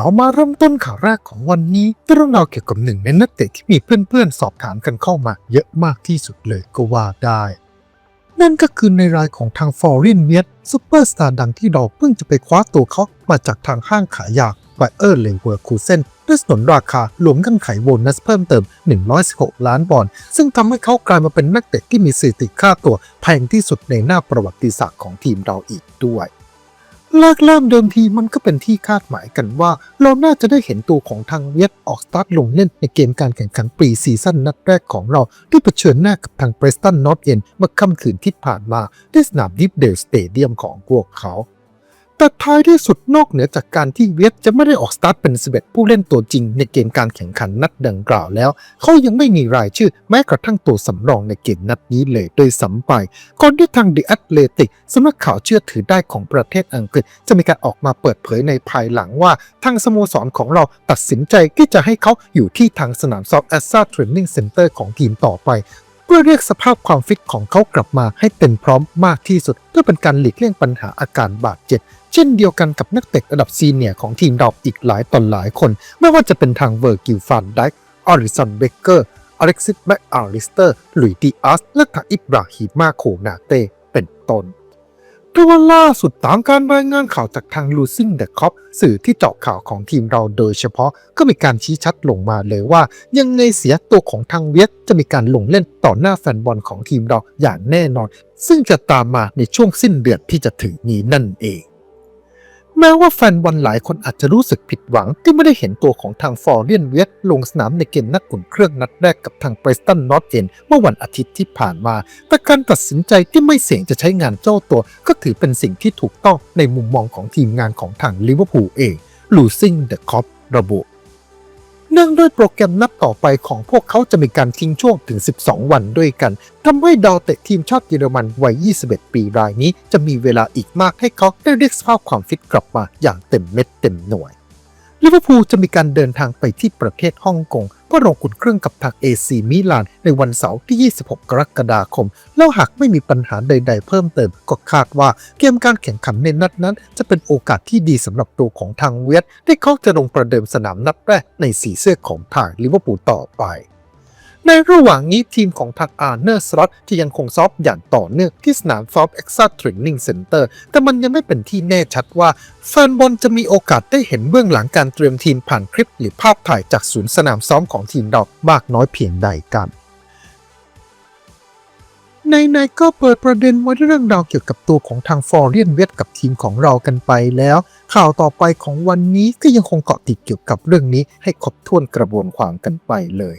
เรามาเริ่มต้นข่าวแรกของวันนี้ด้วยเรื่องราวเกี่ยวกับหนึ่งในนักเตะที่มีเพื่อนๆ สอบถามกันเข้ามา เยอะมากที่สุดเลยก็ว่าได้ นั่นก็คือในรายของทางฟอร์เรนเวียตซูเปอร์สตาร์ดังที่เราเพิ่งจะไปคว้าตัวเขามาจากทางห้างขายยาไบเออร์เลเวอร์คูเซนด้วยสนนราคารวมกันไขโบนัสเพิ่มเติม 116 ล้านบอลซึ่งทำให้เขากลายมาเป็นนักเตะที่มีสถิติค่าตัวแพงที่สุดในหน้าประวัติศาสตร์ของทีมเราอีกด้วย แรกเริ่มเดิมทีมันก็เป็นที่คาดหมายกันว่า เราน่าจะได้เห็นตัวของทางเวียดออกสตาร์ทลงเล่นในเกมการแข่งขันปรีซีซั่นนัดแรกของเรา ที่เผชิญหน้ากับทางเพรสตันนอตเอ็นเมื่อค่ำคืนที่ผ่านมาที่สนามดิฟเดลสเตเดียมของพวกเขา แต่ท้ายที่สุดนอกเหนือจากการที่เวียดจะไม่ได้ออกสตาร์ทเป็น 11 ผู้เล่นตัวจริงในเกมการแข่งขันนัดดังกล่าวแล้ว เขายังไม่มีรายชื่อแม้กระทั่งตัวสำรองในเกมนัดนี้เลยโดยสัมไปก่อนที่ทาง The Athletic สำนักข่าวเชื่อถือได้ของประเทศอังกฤษ จะมีการออกมาเปิดเผยในภายหลังว่า ทางสโมสรของเราตัดสินใจที่จะให้เขาอยู่ที่ทางสนามซอฟแอสซาเทรนนิ่งเซ็นเตอร์ของทีมต่อไป เพื่อเรียกสภาพความฟิตของเขากลับมาให้เต็มพร้อมมากที่สุด เพื่อเป็นการหลีกเลี่ยงปัญหาอาการบาดเจ็บ เช่นเดียวกันกับนักเตะระดับซีเนียร์ของทีมเราอีกหลายตอนหลายคน ไม่ว่าจะเป็นทางเวอร์กิลฟานไดค์ออริสันเบเกอร์อเล็กซิสแมคอาริสเตอร์หลุยดีอาสและทางอิบราฮิมาโคนาเต้เป็นต้น แต่ว่าล่าสุดตามการรายงานข่าวจากทางลูซิงเดอะคอปสื่อที่เจาะข่าวของทีมเราโดยเฉพาะก็มีการชี้ชัดลงมาเลยว่า ยังไงเสียตัวของทางเวียดจะมีการลงเล่นต่อหน้าแฟนบอลของทีมเราอย่างแน่นอน ซึ่งจะตามมาในช่วงสิ้นเดือนที่จะถึงนี้นั่นเอง แม้ว่าแฟนบอลหลายคนอาจจะรู้สึกผิดหวังที่ไม่ได้เห็นตัวของทางฟอร์เรียนเวสลงสนามในเกมนัดอุ่นเครื่องนัดแรกกับทางไบรสตันนอตเอ็นเมื่อวันอาทิตย์ที่ผ่านมา แต่การตัดสินใจที่ไม่เสี่ยงจะใช้งานเจ้าตัว ก็ถือเป็นสิ่งที่ถูกต้องในมุมมองของทีมงานของทางลิเวอร์พูลเองลูซิงเดอะคอประบุ เนื่องด้วยโปรแกรมนัดต่อไปของพวกเขาจะมีการทิ้งช่วงถึง 12 วันด้วยกันทำให้ดาวเตะทีมชาติเยอรมันวัย 21 ปีรายนี้ จะมีเวลาอีกมากให้เขาได้เรียกสภาพความฟิตกลับมาอย่างเต็มเม็ดเต็มหน่วยลิเวอร์พูลจะมีการเดินทางไปที่ประเทศฮ่องกง เพื่อลงขุนเครื่องกับทางเอซีมิลานในวันเสาร์ที่ 26 กรกฎาคม แล้วหากไม่มีปัญหาใด ๆ เพิ่มเติม ก็คาดว่าเกมการแข่งขันในนัดนั้น จะเป็นโอกาสที่ดีสำหรับตัวของทางเวียดที่เขาจะลงประเดิมสนามนัดแรกในสีเสื้อของทางลิเวอร์พูลต่อไป ในระหว่างนี้ทีมของทางอาร์เนอร์สล็อตจะยังคงซ้อมอย่างต่อเนื่องที่สนามฟอร์เอ็กซ์เทรนนิ่งเซ็นเตอร์แต่มันยังไม่เป็นที่แน่ชัดว่าแฟนบอลจะมีโอกาสได้เห็นเบื้องหลังการเตรียมทีมผ่านคลิปหรือภาพถ่ายจากศูนย์สนามซ้อมของทีมเรามากน้อยเพียงใดกันในในก็เปิดประเด็นไว้เรื่องราวเกี่ยวกับตัวของทางฟอร์เรียนเวทกับทีมของเรากันไปแล้ว ข่าวต่อไปของวันนี้ก็ยังคงเกาะติดเกี่ยวกับเรื่องนี้ให้ครบถ้วนกระบวนความกันไปเลย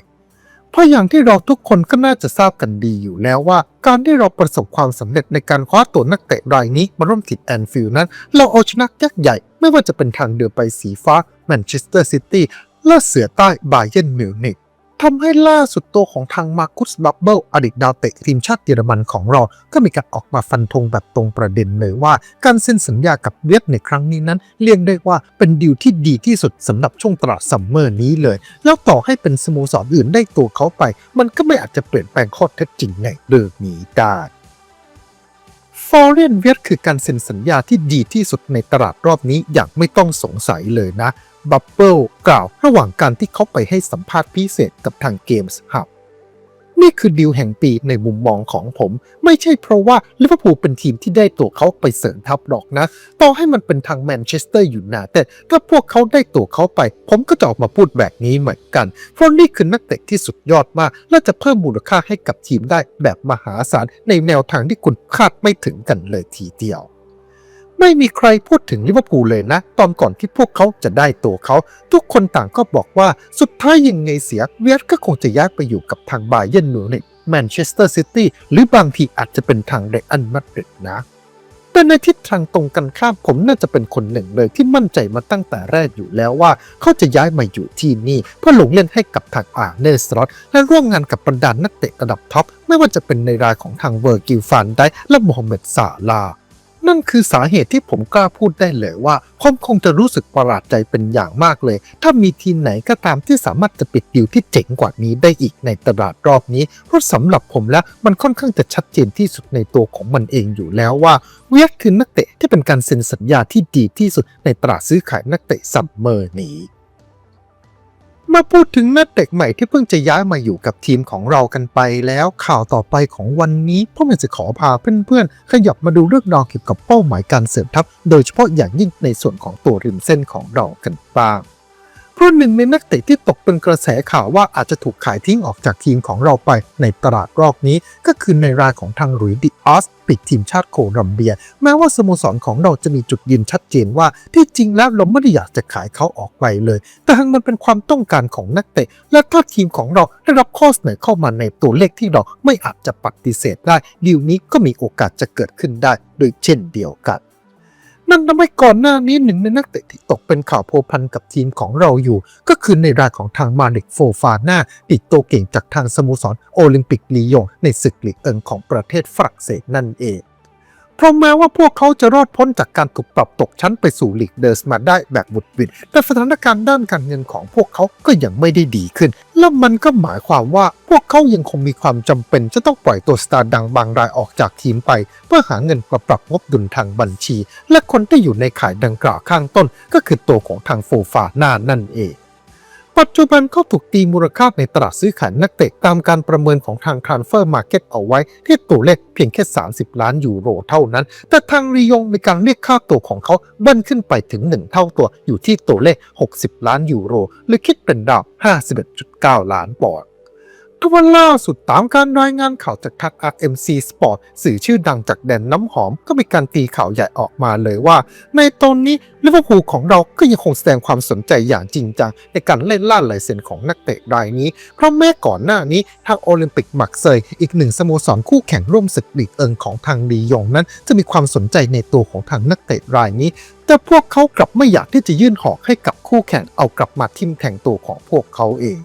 เพราะอย่างที่เราทุกคนก็น่าจะทราบกันดีอยู่แล้วว่า การที่เราประสบความสำเร็จในการคว้าตัวนักเตะรายนี้มาร่วมทีมแอนฟิลด์นั้น เราเอาชนะยักษ์ใหญ่ ไม่ว่าจะเป็นทางเดือไปสีฟ้าแมนเชสเตอร์ซิตี้และเสือใต้บาเยนมิวนิก ทำให้ล่าสุดตัวของทางมาคุสบับเบิลอดีตดาวเตะทีมชาติเยอรมันของเรา ก็มีการออกมาฟันธงแบบตรงประเด็นเลยว่า การเซ็นสัญญากับเวียดในครั้งนี้นั้น เรียกได้ว่าเป็นดีลที่ดีที่สุดสำหรับช่วงตลาดซัมเมอร์นี้เลย แล้วต่อให้เป็นสโมสรอื่นได้ตัวเขาไป มันก็ไม่อาจจะเปลี่ยนแปลงข้อเท็จจริงในเรื่องนี้ได้ ฟอร์เรนเวียดคือการเซ็นสัญญาที่ดีที่สุดในตลาดรอบนี้อย่างไม่ต้องสงสัยเลยนะ บับเบิลกล่าวระหว่างการที่เขาไปให้สัมภาษณ์พิเศษกับทางเกมส์ฮับ นี่คือดีลแห่งปีในมุมมองของผม ไม่ใช่เพราะว่าลิเวอร์พูลเป็นทีมที่ได้ตัวเขาไปเสริมทัพหรอกนะ ต่อให้มันเป็นทางแมนเชสเตอร์อยู่นาแต่ถ้าพวกเขาได้ตัวเขาไป ผมก็จะออกมาพูดแบบนี้เหมือนกัน เพราะนี่คือนักเตะที่สุดยอดมาก และจะเพิ่มมูลค่าให้กับทีมได้แบบมหาศาลในแนวทางที่คุณคาดไม่ถึงกันเลยทีเดียว ไม่มีใครพูดถึงลิเวอร์พูลเลยนะ ตอนก่อนที่พวกเขาจะได้ตัวเขา ทุกคนต่างก็บอกว่าสุดท้ายยังไงเสียเวียดก็คงจะย้ายไปอยู่กับทางบาเยร์นมิวนิกแมนเชสเตอร์ซิตี้หรือบางทีอาจจะเป็นทางเรอัลมาดริดนะ แต่ในทิศทางตรงกันข้ามผมน่าจะเป็นคนหนึ่งเลยที่มั่นใจมาตั้งแต่แรกอยู่แล้วว่า เขาจะย้ายมาอยู่ที่นี่ เพื่อลงเล่นให้กับทางอาร์เนสล็อตและร่วมงานกับบรรดานักเตะระดับท็อปไม่ว่าจะเป็นในรายของทางเวอร์กิลฟานได้และโมฮัมเหม็ดซาลา นั่นคือสาเหตุที่ผมกล้าพูดได้เลยว่าผมคงจะรู้สึกประหลาดใจเป็นอย่างมากเลย ถ้ามีทีมไหนก็ตามที่สามารถจะปิดดิวที่เจ๋งกว่านี้ได้อีกในตลาดรอบนี้ เพราะสำหรับผมแล้วมันค่อนข้างจะชัดเจนที่สุดในตัวของมันเองอยู่แล้วว่าเวียดคือนักเตะที่เป็นการเซ็นสัญญาที่ดีที่สุดในตลาดซื้อขายนักเตะซัมเมอร์นี้ มาพูดถึงนักเตะใหม่ที่เพิ่งจะย้ายมาอยู่กับทีมของเรากันไปแล้วข่าวต่อไปของวันนี้พ่อแม่จะขอพาเพื่อนๆ ขยับมาดูเรื่องราวเกี่ยวกับเป้าหมายการเสริมทัพ โดยเฉพาะอย่างยิ่งในส่วนของตัวริมเส้นของเรากันบ้าง เพราะหนึ่งในนักเตะที่ตกเป็นกระแสข่าวว่าอาจจะถูกขายทิ้งออกจากทีมของเราไปในตลาดรอบนี้ ก็คือในรายของทางหลุยดิออสปิดทีมชาติโคลัมเบีย แม้ว่าสโมสรของเราจะมีจุดยืนชัดเจนว่า ที่จริงแล้วเราไม่ได้อยากจะขายเขาออกไปเลย แต่หากมันเป็นความต้องการของนักเตะ และถ้าทีมของเราได้รับข้อเสนอเข้ามาในตัวเลขที่เราไม่อาจจะปฏิเสธได้ดีลนี้ก็มีโอกาสจะเกิดขึ้นได้โดยเช่นเดียวกัน นั่นทำให้ก่อนหน้านี้หนึ่งในนักเตะที่ตกเป็นข่าวโพพันกับทีมของเราอยู่ ก็คือในรายของทางมาเด็กโฟฟาน่าติดตัวเก่งจากทางสโมสรโอลิมปิกลียงในศึกลีกเอิงของประเทศฝรั่งเศสนั่นเอง เพราะแม้ว่าพวกเขาจะรอดพ้นจากการถูกปรับตกชั้นไปสู่ลีกเดอร์สมาได้แบบบุดวิดแต่สถานการณ์ด้านการเงินของพวกเขาก็ยังไม่ได้ดีขึ้น และมันก็หมายความว่าพวกเขายังคงมีความจำเป็นจะต้องปล่อยตัวสตาร์ดังบางรายออกจากทีมไป เพื่อหาเงินมาปรับงบดุลทางบัญชี และคนที่อยู่ในข่ายดังกล่าวข้างต้น ก็คือตัวของทางโฟฟาหน่านั่นเอง ปัจจุบันเขาถูกตีมูลค่าในตลาดซื้อขายนักเตะตามการประเมินของทาง Transfer Market เอาไว้ ที่ตัวเลขเพียงแค่ 30 ล้านยูโรเท่านั้น แต่ทางรียงในการเรียกค่าตัวของเขาบั้นขึ้นไปถึง 1 เท่าตัวอยู่ที่ตัวเลข 60 ล้านยูโรหรือคิดเป็นดาว 51.9 ล้านปอนด์ ทว่าล่าสุดตามการรายงานข่าวจากทาง RMC Sport สื่อชื่อดังจากแดนน้ำหอมก็มีการตีข่าวใหญ่ออกมาเลยว่า ในตอนนี้ลิเวอร์พูลของเราก็ยังคงแสดงความสนใจอย่างจริงจัง ในการเล่นล่าลายเซ็นของนักเตะรายนี้ เพราะแม้ก่อนหน้านี้ทางโอลิมปิกมักเซย อีกหนึ่งสโมสรคู่แข่งร่วมศึกลีกเอิงของทางลียงนั้น จะมีความสนใจในตัวของทางนักเตะรายนี้แต่พวกเขากลับไม่อยากที่จะยื่นหอกให้กับคู่แข่งเอากลับมาทิมแข่งตัวของพวกเขาเอง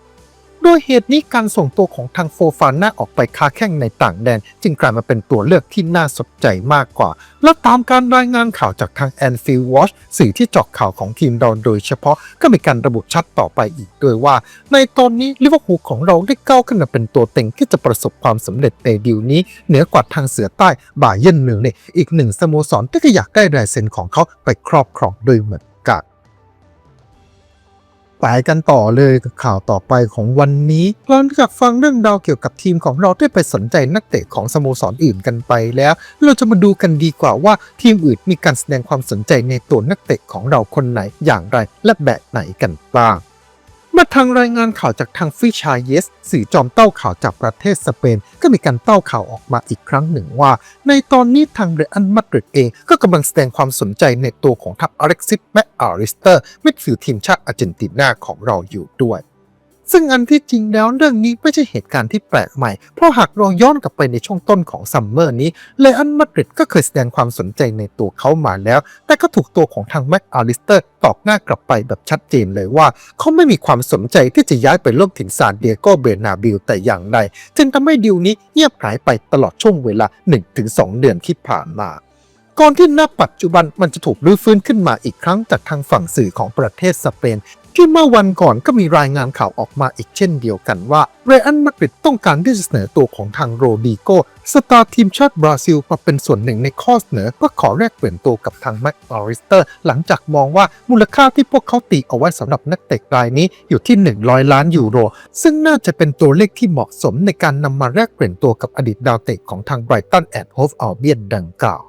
ด้วยเหตุนี้การส่งตัวของทางโฟฟาน่าออกไปค้าแข่งในต่างแดน จึงกลายมาเป็นตัวเลือกที่น่าสนใจมากกว่า และตามการรายงานข่าวจากทาง Anfield Watch สื่อที่เจาะข่าวของทีมเราโดยเฉพาะก็มีการระบุชัดต่อไปอีกด้วยว่า ในตอนนี้ลิเวอร์พูลของเราได้ก้าวขึ้นมาเป็นตัวเต็งที่จะประสบความสำเร็จในดีลนี้ เหนือกว่าทางเสือใต้บาเยิร์นมิวนิกอีกหนึ่งสโมสรที่ก็อยากได้ลายเซ็นของเขาไปครอบครองด้วยเหมือน ไปกันต่อเลยกับข่าวต่อไปของวันนี้หลังจากฟังเรื่องราวเกี่ยวกับทีมของเราที่ไปสนใจนักเตะของสโมสรอื่นกันไปแล้ว เราจะมาดูกันดีกว่าว่าทีมอื่นมีการแสดงความสนใจในตัวนักเตะของเราคนไหนอย่างไรและแบบไหนกันบ้าง เมื่อทางรายงานข่าวจากทางฟิชาเยสสื่อจอมเต้าข่าวจากประเทศสเปน ก็มีการเต้าข่าวออกมาอีกครั้งหนึ่งว่า ในตอนนี้ทางเรอัลมาดริดเองก็กำลังแสดงความสนใจในตัวของทัพอเล็กซิสแมคอาริสเตอร์มิดฟิลด์ทีมชาติอาร์เจนตินาของเราอยู่ด้วย ซึ่งอันที่จริงแล้วเรื่องนี้ไม่ใช่เหตุการณ์ที่แปลกใหม่ เพราะหากเราย้อนกลับไปในช่วงต้นของซัมเมอร์นี้เลอันมาดริดก็เคยแสดงความสนใจในตัวเขามาแล้ว แต่ก็ถูกตัวของทางแม็กอาริสเตอร์ตอบหน้ากลับไปแบบชัดเจนเลยว่า เขาไม่มีความสนใจที่จะย้ายไปร่วมถึงซานเดียโกเบนาบิลแต่อย่างใดจึงทำให้ดีลนี้เงียบหายไปตลอดช่วงเวลา 1-2 เดือนที่ผ่านมาก่อนที่ณปัจจุบันมันจะถูกรื้อฟื้นขึ้นมาอีกครั้งจากทางฝั่งสื่อของประเทศสเปน ที่เมื่อวันก่อนก็มีรายงานข่าวออกมาอีกเช่นเดียวกันว่าเรอัลมาดริดต้องการที่จะเสนอตัวของทางโรดิโกสตาร์ทีมชาติบราซิลมาเป็นส่วนหนึ่งในข้อเสนอเพื่อขอแลกเปลี่ยนตัวกับทางแม็กออริสเตอร์ หลังจากมองว่ามูลค่าที่พวกเขาตีเอาไว้สำหรับนักเตะรายนี้อยู่ที่ 100 ล้านยูโร ซึ่งน่าจะเป็นตัวเลขที่เหมาะสมในการนำมาแลกเปลี่ยนตัวกับอดีตดาวเตะของทางไบรตันแอนด์โฮฟอัลเบียนดังกล่าว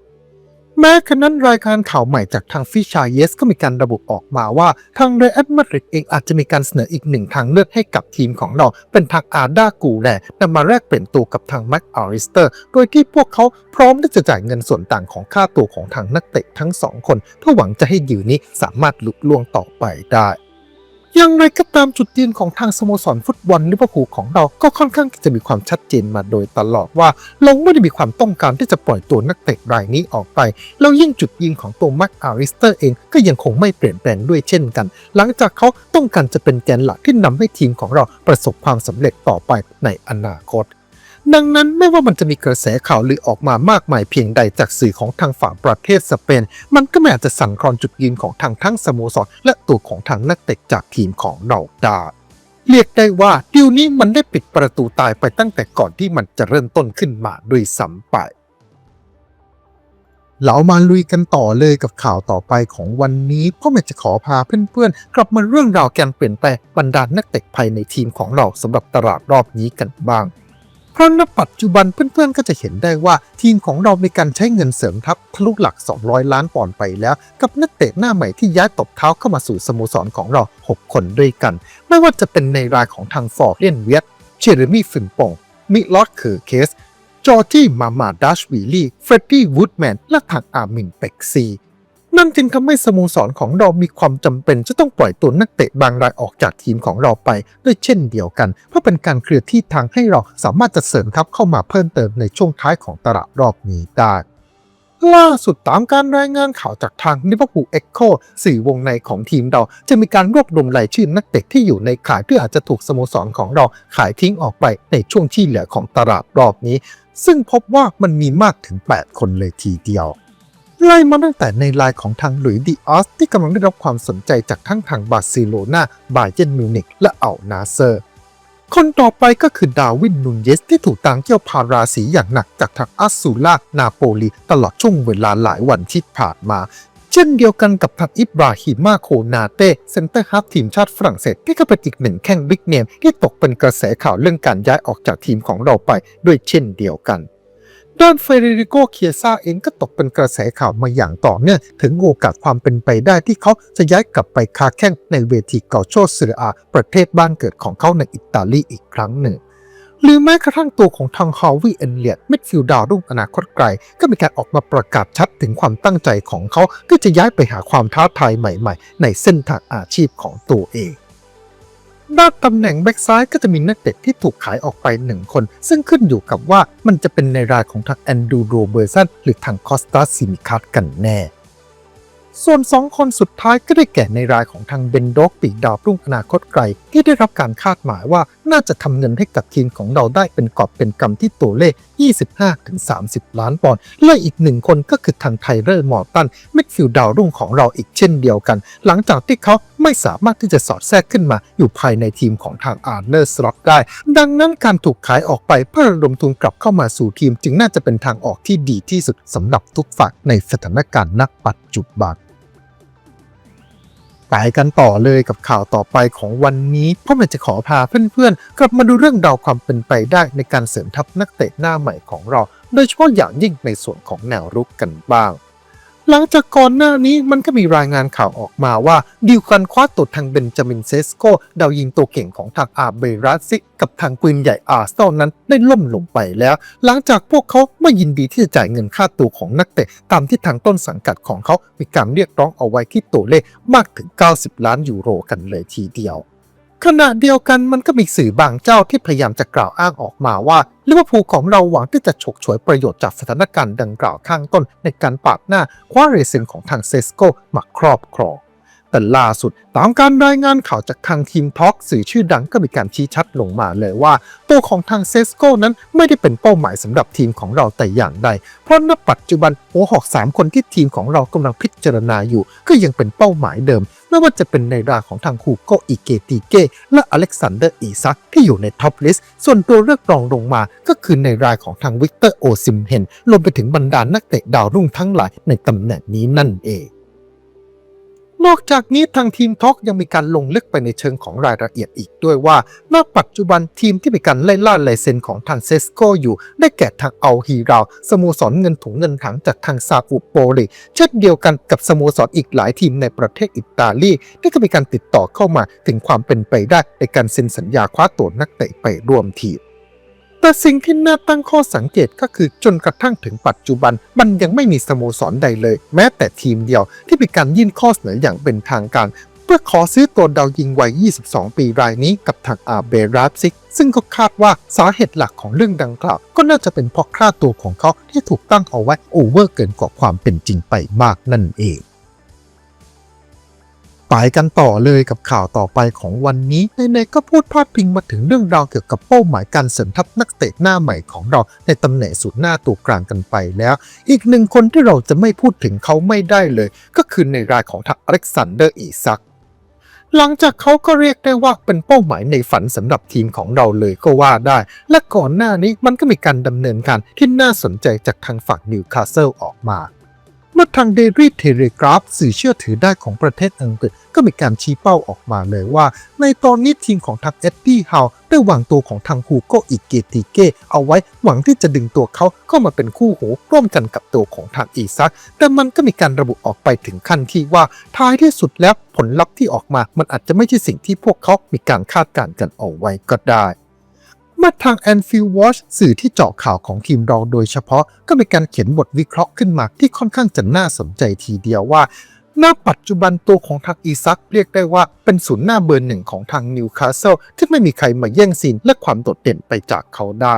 แม้ขณะนั้นรายการข่าวใหม่จากทางฟิชาเยสก็มีการระบุออกมาว่า ทางเรอัลมาดริดเองอาจจะมีการเสนออีกหนึ่งทางเลือกให้กับทีมของเรา เป็นทางอาดากูแลนำมาแลกเปลี่ยนตัวกับทางแม็กอาริสเตอร์ โดยที่พวกเขาพร้อมที่จะจ่ายเงินส่วนต่างของค่าตัวของทางนักเตะทั้งสองคน เพื่อหวังจะให้ดีลนี้สามารถลุกล่วงต่อไปได้ อย่างไรก็ตามจุดยืนของทางสโมสรฟุตบอลลิเวอร์พูลของเราก็ค่อนข้างจะมีความชัดเจนมาโดยตลอดว่าเราไม่ได้มีความต้องการที่จะปล่อยตัวนักเตะรายนี้ออกไป แล้วยิ่งจุดยืนของตัวมาร์คอาริสเตอร์เองก็ยังคงไม่เปลี่ยนแปลงด้วยเช่นกัน หลังจากเขาต้องการจะเป็นแกนหลักที่นำให้ทีมของเราประสบความสำเร็จต่อไปในอนาคต ดังนั้นไม่ว่ามันจะมีกระแสข่าวลือออกมามากมายเพียงใดจากสื่อของทางฝั่งประเทศสเปน มันก็ไม่อาจจะสั่นคลอนจุดยืนของทางทั้งสโมสร และตัวของทางนักเตะจากทีมของเราได้เรียกได้ว่าดิวนี้มันได้ปิดประตูตายไปตั้งแต่ก่อนที่มันจะเริ่มต้นขึ้นมาด้วยซ้ำไปเรามาลุยกันต่อเลยกับข่าวต่อไปของวันนี้เพราะมันจะขอพาเพื่อนๆ กลับมาเรื่องราวการเปลี่ยนแปลงบรรดานักเตะภายในทีมของเราสำหรับตลาดรอบนี้กันบ้าง เพราะณปัจจุบันเพื่อนๆก็จะเห็นได้ว่าทีมของเรามีการใช้เงินเสริมทัพทะลุหลัก 200 ล้านปอนด์ไปแล้ว กับนักเตะหน้าใหม่ที่ย้ายตบเท้าเข้ามาสู่สโมสรของเรา 6 คนด้วยกัน ไม่ว่าจะเป็นในรายของทางฟอร์เรียนเวียตเจเรมี่ฟินปงมิลอดเคอร์เคสจอร์จี้มามาดัชวิลลี่เฟรดดี้วูดแมนและทางอาร์มินเป็กซี นั่นจึงทำให้สโมสรของเรามีความจำเป็นจะต้องปล่อยตัวนักเตะบางรายออกจากทีมของเราไปด้วยเช่นเดียวกัน เพื่อเป็นการเคลียร์ที่ทางให้เราสามารถจะเสริมทัพเข้ามาเพิ่มเติมในช่วงท้ายของตลาดรอบนี้ได้ล่าสุดตามการรายงานข่าวจากทางลิเวอร์พูลเอ็กโคสื่อวงในของทีมเรา จะมีการรวบรวมรายชื่อนักเตะที่อยู่ในขายที่อาจจะถูกสโมสรของเราขายทิ้งออกไปในช่วงที่เหลือของตลาดรอบนี้ ซึ่งพบว่ามันมีมากถึง 8 คนเลยทีเดียว ไล่มาตั้งแต่ในไลน์ของทางหลุยส์ดิออสที่กำลังได้รับความสนใจจากทั้งทางบาร์เซโลนาบาเยนมิวนิกและอัลนาเซอร์ คนต่อไปก็คือดาวินนูนเยสที่ถูกตางเกี่ยวพาราสีอย่างหนักจากทางอัสซูล่านาโปลีตลอดช่วงเวลาหลายวันที่ผ่านมาเช่นเดียวกันกับทางอิบราฮิมาโคนาเต้เซนเตอร์ฮาฟทีมชาติฝรั่งเศสที่ก็เป็นอีกหนึ่งแข้งบิ๊กเนมที่ตกเป็นกระแสข่าวเรื่องการย้ายออกจากทีมของเราไปด้วยเช่นเดียวกัน ด้านเฟเดริโกเคียซ่าเองก็ตกเป็นกระแสข่าวมาอย่างต่อเนื่องถึงโอกาสความเป็นไปได้ที่เขาจะย้ายกลับไปคาแข้งในเวทีเกาโชเซเรียอาประเทศบ้านเกิดของเขาในอิตาลีอีกครั้งหนึ่ง หรือแม้กระทั่งตัวของทางฮาวิเอนเลียดมิดฟิลด์ดาวรุ่งอนาคตไกล ก็มีการออกมาประกาศชัดถึงความตั้งใจของเขาที่จะย้ายไปหาความท้าทายใหม่ ๆ ในเส้นทางอาชีพของตัวเอง ด้านตำแหน่งแบ็กซ้ายก็จะมีนักเตะที่ถูกขายออกไปหนึ่งคน ซึ่งขึ้นอยู่กับว่ามันจะเป็นในรายของทางแอนดูโรเบอร์สันหรือทางคอสตาซิมิคัสกันแน่ ส่วน 2 คนสุดท้ายก็ได้แก่ในรายของทางเบนโดกปีดาวรุ่งอนาคตไกล ที่ได้รับการคาดหมายว่าน่าจะทำเงินให้กับทีมของเราได้เป็นกอบเป็นกำที่ตัวเลข 25-30 ล้านปอนด์และอีกหนึ่งคนก็คือทางไทเรอร์มอร์ตันมิดฟิลด์ดาวรุ่งของเราอีกเช่นเดียวกัน หลังจากที่เขา ไม่สามารถที่จะสอดแทรกขึ้นมาอยู่ภายในทีมของทางอาร์เนอร์สล็อตได้ ดังนั้นการถูกขายออกไปเพื่อระดมทุนกลับเข้ามาสู่ทีม จึงน่าจะเป็นทางออกที่ดีที่สุดสำหรับทุกฝ่ายในสถานการณ์ณปัจจุบันไปกันต่อเลยกับข่าวต่อไปของวันนี้เพราะมันจะขอพาเพื่อนๆ กลับมาดูเรื่องราวความเป็นไปได้ในการเสริมทัพนักเตะหน้าใหม่ของเรา โดยเฉพาะอย่างยิ่งในส่วนของแนวรุกกันบ้าง หลังจากก่อนหน้านี้มันก็มีรายงานข่าวออกมาว่า ดิวกันคว้าตัวทางเบนจามินเซสโกดาวยิงตัวเก่งของทางอาเบรัสซิกับทางปืนใหญ่อาร์ซอลนั้นได้ล่มลงไปแล้ว หลังจากพวกเขาไม่ยินดีที่จะจ่ายเงินค่าตัวของนักเตะ ตามที่ทางต้นสังกัดของเขา มีการเรียกร้องเอาไว้ที่ตัวเลขมากถึง 90 ล้านยูโรกันเลยทีเดียว ขณะเดียวกันมันก็มีสื่อบางเจ้าที่พยายามจะกล่าวอ้างออกมาว่าลิเวอร์พูลของเราหวังที่จะฉกฉวยประโยชน์จากสถานการณ์ดังกล่าวข้างต้นในการปาดหน้าคว้าเรซินของทางเซสโกมาครอบครอง แต่ล่าสุด ตามการรายงานข่าวจากทางทีมท็อกสื่อชื่อดังก็มีการชี้ชัดลงมาเลยว่า ตัวของทางเซสโกนั้นไม่ได้เป็นเป้าหมายสำหรับทีมของเราแต่อย่างใด เพราะณปัจจุบันหัวหอก 3 คนที่ทีมของเรากำลังพิจารณาอยู่ ก็ยังเป็นเป้าหมายเดิมไม่ว่าจะเป็นในรายของทางฮูโกอิเกติเกและอเล็กซานเดอร์อีซักที่อยู่ในท็อปลิสต์ส่วนตัวเลือกรองลงมาก็คือในรายของทางวิกเตอร์โอซิมเฮนรวมไปถึงบรรดานักเตะดาวรุ่งทั้งหลายในตำแหน่งนี้นั่นเอง นอกจากนี้ทางทีมท็อกยังมีการลงลึกไปในเชิงของรายละเอียดอีกด้วยว่า ณ ปัจจุบันทีมที่มีการไล่ล่าลายเซ็นของทางเซสโกอยู่ ได้แก่ทางอัลฮีราวสโมสรเงินถุงเงินถังจากทางซาอุโปลีเช่นเดียวกันกับสโมสรอีกหลายทีมในประเทศอิตาลีที่ก็มีการติดต่อเข้ามาถึงความเป็นไปได้ในการเซ็นสัญญาคว้าตัวนักเตะไปร่วมทีม แต่สิ่งที่น่าตั้งข้อสังเกตก็คือจนกระทั่งถึงปัจจุบัน มันยังไม่มีสโมสรใดเลย แม้แต่ทีมเดียวที่มีการยื่นข้อเสนออย่างเป็นทางการ เพื่อขอซื้อตัวดาวยิงวัย 22 ปีรายนี้กับทางอาเบราซิก ซึ่งก็คาดว่าสาเหตุหลักของเรื่องดังกล่าว ก็น่าจะเป็นเพราะค่าตัวของเขาที่ถูกตั้งเอาไว้โอเวอร์เกินกว่าความเป็นจริงไปมากนั่นเอง ไปกันต่อเลยกับข่าวต่อไปของวันนี้ในๆก็พูดพาดพิงมาถึงเรื่องราวเกี่ยวกับเป้าหมายการเสริมทัพนักเตะหน้าใหม่ของเราในตำแหน่งสุดหน้าตัวกลางกันไปแล้ว อีกหนึ่งคนที่เราจะไม่พูดถึงเขาไม่ได้เลย ก็คือในรายของทัพอเล็กซานเดอร์อีซักหลังจากเขาก็เรียกได้ว่าเป็นเป้าหมายในฝันสำหรับทีมของเราเลยก็ว่าได้ และก่อนหน้านี้มันก็มีการดำเนินการที่น่าสนใจจากทางฝั่งนิวคาสเซิลออกมา เมื่อทางเดลี่เทเลกราฟสื่อเชื่อถือได้ของประเทศอังกฤษ ก็มีการชี้เป้าออกมาเลยว่า ในตอนนี้ทีมของทางเอ็ดดี้ฮาวได้วางตัวของทางฮูโกอิเกติเกเอาไว้หวังที่จะดึงตัวเขาเข้ามาเป็นคู่หูร่วมกันกับตัวของทางอีซักแต่มันก็มีการระบุออกไปถึงขั้นที่ว่าท้ายที่สุดแล้วผลลัพธ์ที่ออกมา มันอาจจะไม่ใช่สิ่งที่พวกเขา มีการคาดการณ์กันเอาไว้ก็ได้ มื่อทาง Anfield Watch สื่อที่เจาะข่าวของทีมเราโดยเฉพาะ ก็มีการเขียนบทวิเคราะห์ขึ้นมาที่ค่อนข้างจะน่าสนใจทีเดียวว่าณปัจจุบันตัวของทางอีซักเรียกได้ว่าเป็นศูนย์หน้าเบอร์หนึ่งของทางนิวคาสเซิลที่ไม่มีใครมาแย่งซีนและความโดดเด่นไปจากเขาได้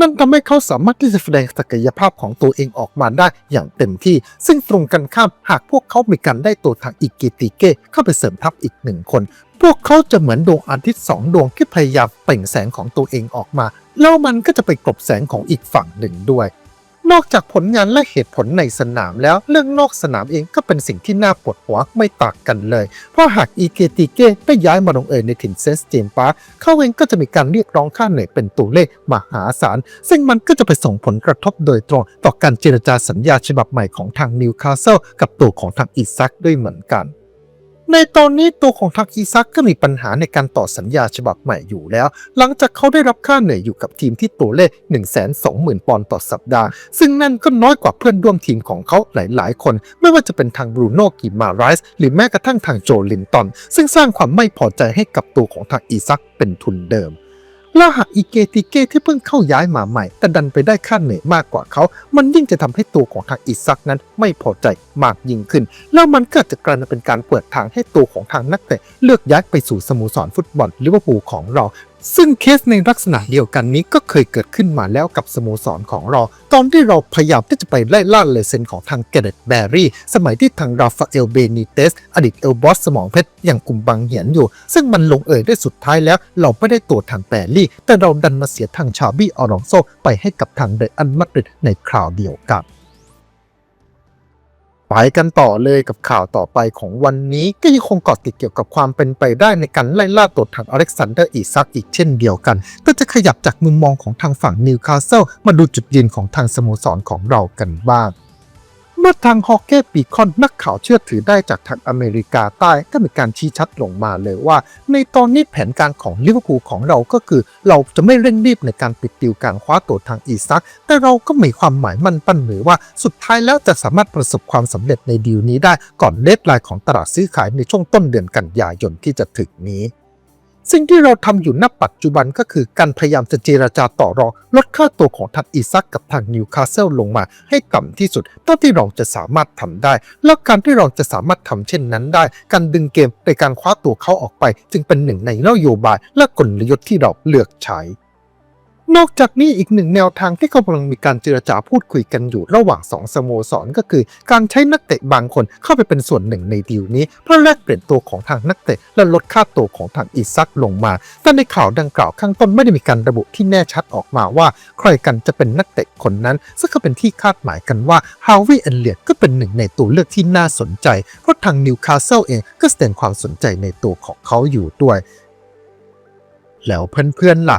นั่นทำให้เขาสามารถที่จะแสดงศักยภาพของตัวเองออกมาได้อย่างเต็มที่ ซึ่งตรงกันข้ามหากพวกเขามีการได้ตัวทางอิกิติเก้เข้าไปเสริมทัพอีกหนึ่งคน พวกเขาจะเหมือนดวงอาทิตย์สองดวงที่พยายามเปล่งแสงของตัวเองออกมา แล้วมันก็จะไปกลบแสงของอีกฝั่งหนึ่งด้วย นอกจากผลงานและเหตุผลในสนามแล้วเรื่องนอกสนามเองก็เป็นสิ่งที่น่าปวดหัวไม่ต่างกันเลย เพราะหากอีเกติเก้ได้ย้ายมาลงเอยในถิ่นเซนส์เจมปาร์คเขาเองก็จะมีการเรียกร้องค่าเหนื่อยเป็นตัวเลขมหาศาล ซึ่งมันก็จะไปส่งผลกระทบโดยตรงต่อการเจรจาสัญญาฉบับใหม่ของทางนิวคาสเซิลกับตัวของทางอีซักด้วยเหมือนกัน ในตอนนี้ตัวของทางอีซักก็มีปัญหาในการต่อสัญญาฉบับใหม่อยู่แล้ว หลังจากเขาได้รับค่าเหนื่อยอยู่กับทีมที่ตัวเลข 1 2 0 0 0 0 ปอนด์ต่อสัปดาห์ ซึ่งนั่นก็น้อยกว่าเพื่อนร่วมทีมของเขาหลายๆ คน ไม่ว่าจะเป็นทางบรูโน่กิมาไรส์หรือแม้กระทั่งทางโจลินตันซึ่งสร้างความไม่พอใจให้กับตัวของทางอีซักเป็นทุนเดิม ละหากอีเกติเกที่เพิ่งเข้าย้ายมาใหม่ แต่ดันไปได้ค่าเหนื่อยมากกว่าเขา มันยิ่งจะทำให้ตัวของทางอิซักนั้นไม่พอใจมากยิ่งขึ้น แล้วมันก็จะกลายเป็นการเปิดทางให้ตัวของทางนักเตะเลือกย้ายไปสู่สโมสรฟุตบอลลิเวอร์พูลของเรา ซึ่งเคสในลักษณะเดียวกันนี้ก็เคยเกิดขึ้นมาแล้วกับสโมสรของเรา ตอนที่เราพยายามที่จะไปไล่ล่าเลเซนของทางเกเรตแบรี่ สมัยที่ทางราฟาเอลเบนิเตส อดีตเอลบอสสมองเพชรอย่างกลุ่มบังเหียนอยู่ ซึ่งมันลงเอยได้สุดท้ายแล้ว เราไม่ได้ตัวทางแบรี่ แต่เราดันมาเสียทางชาบี้ออรองโซไปให้กับทางเดอันมาดริดในคราวเดียวกัน ไปกันต่อเลยกับข่าวต่อไปของวันนี้ก็ยังคงเกาะติดเกี่ยวกับความเป็นไปได้ในการไล่ล่าตัวถังอเล็กซานเดอร์อีซักอีกเช่นเดียวกัน ก็จะขยับจากมุมมองของทางฝั่งนิวคาสเซิลมาดูจุดยืนของทางสโมสรของเรากันบ้าง เมื่อทางฮอกเก้ปีคอนนักข่าวเชื่อถือได้จากทางอเมริกาใต้ก็มีการชี้ชัดลงมาเลยว่า ในตอนนี้แผนการของลิเวอร์พูลของเราก็คือ เราจะไม่เร่งรีบในการปิดติวการคว้าตัวทางอีซัก แต่เราก็มีความหมายมั่นปั้นหรือว่าสุดท้ายแล้วจะสามารถประสบความสำเร็จในดีลนี้ได้ก่อนเดทไลน์ของตลาดซื้อขายในช่วงต้นเดือนกันยายนที่จะถึงนี้ สิ่งที่เราทำอยู่ณปัจจุบันก็คือการพยายามจะเจราจาต่อรองลดค่าตัวของทางอีซักกับทางนิวคาสเซิลลงมาให้ต่ำที่สุดเท่าที่เราจะสามารถทำได้ แล้วการที่เราจะสามารถทำเช่นนั้นได้ การดึงเกมในการคว้าตัวเขาออกไป จึงเป็นหนึ่งในนโยบายและกลยุทธ์ที่เราเลือกใช้ นอกจากนี้อีกหนึ่งแนวทางที่กำลังมีการเจรจาพูดคุยกันอยู่ระหว่างสองสโมสรก็คือการใช้นักเตะบางคนเข้าไปเป็นส่วนหนึ่งในดีลนี้ เพื่อแลกเปลี่ยนตัวของทางนักเตะและลดค่าตัวของทางอีซักลงมา แต่ในข่าวดังกล่าวข้างต้นไม่ได้มีการระบุที่แน่ชัดออกมาว่า ใครกันจะเป็นนักเตะคนนั้น ซึ่งก็เป็นที่คาดหมายกันว่าฮาวิเอเลียตก็เป็นหนึ่งในตัวเลือกที่น่าสนใจ เพราะทางนิวคาสเซิลเองก็แสดงความสนใจในตัวของเขาอยู่ด้วย แล้วเพื่อนๆล่ะ